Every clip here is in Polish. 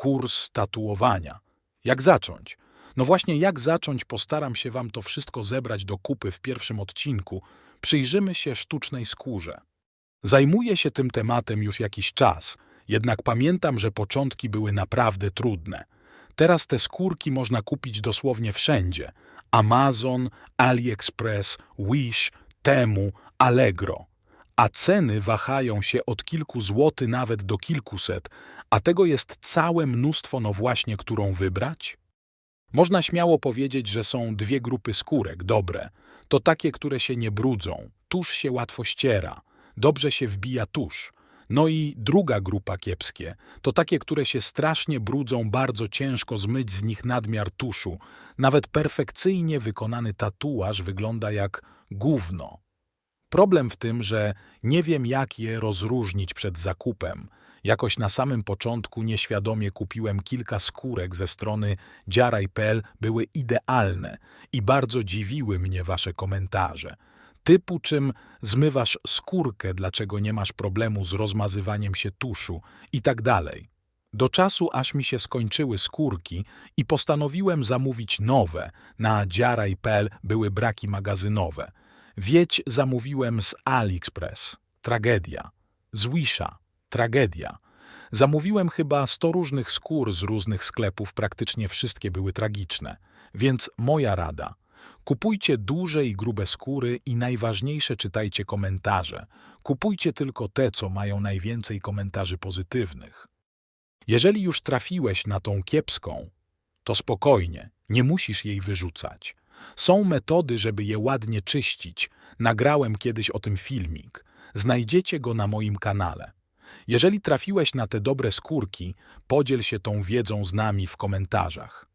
kurs tatuowania. Jak zacząć? No właśnie, jak zacząć, postaram się wam to wszystko zebrać do kupy w pierwszym odcinku. Przyjrzymy się sztucznej skórze. Zajmuję się tym tematem już jakiś czas, jednak pamiętam, że początki były naprawdę trudne. Teraz te skórki można kupić dosłownie wszędzie. Amazon, AliExpress, Wish, Temu, Allegro. A ceny wahają się od kilku złotych nawet do kilkuset, a tego jest całe mnóstwo, no właśnie, którą wybrać? Można śmiało powiedzieć, że są dwie grupy skórek dobre. To takie, które się nie brudzą, tusz się łatwo ściera, dobrze się wbija tusz. No i druga grupa kiepskie, to takie, które się strasznie brudzą, bardzo ciężko zmyć z nich nadmiar tuszu. Nawet perfekcyjnie wykonany tatuaż wygląda jak gówno. Problem w tym, że nie wiem jak je rozróżnić przed zakupem. Jakoś na samym początku nieświadomie kupiłem kilka skórek ze strony dziaraj.pl, były idealne i bardzo dziwiły mnie wasze komentarze. Typu czym zmywasz skórkę, dlaczego nie masz problemu z rozmazywaniem się tuszu i tak dalej. Do czasu, aż mi się skończyły skórki i postanowiłem zamówić nowe. Na dziaraj.pl były braki magazynowe. Wieć zamówiłem z AliExpress. Tragedia. Z Wisha. Tragedia. Zamówiłem chyba 100 różnych skór z różnych sklepów, praktycznie wszystkie były tragiczne. Więc moja rada. Kupujcie duże i grube skóry i najważniejsze czytajcie komentarze. Kupujcie tylko te, co mają najwięcej komentarzy pozytywnych. Jeżeli już trafiłeś na tą kiepską, to spokojnie, nie musisz jej wyrzucać. Są metody, żeby je ładnie czyścić. Nagrałem kiedyś o tym filmik. Znajdziecie go na moim kanale. Jeżeli trafiłeś na te dobre skórki, podziel się tą wiedzą z nami w komentarzach.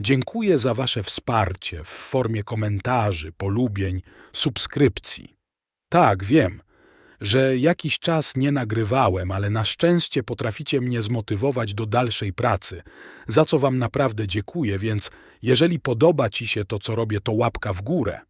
Dziękuję za Wasze wsparcie w formie komentarzy, polubień, subskrypcji. Tak, wiem, że jakiś czas nie nagrywałem, ale na szczęście potraficie mnie zmotywować do dalszej pracy, za co Wam naprawdę dziękuję, więc jeżeli podoba Ci się to, co robię, to łapka w górę.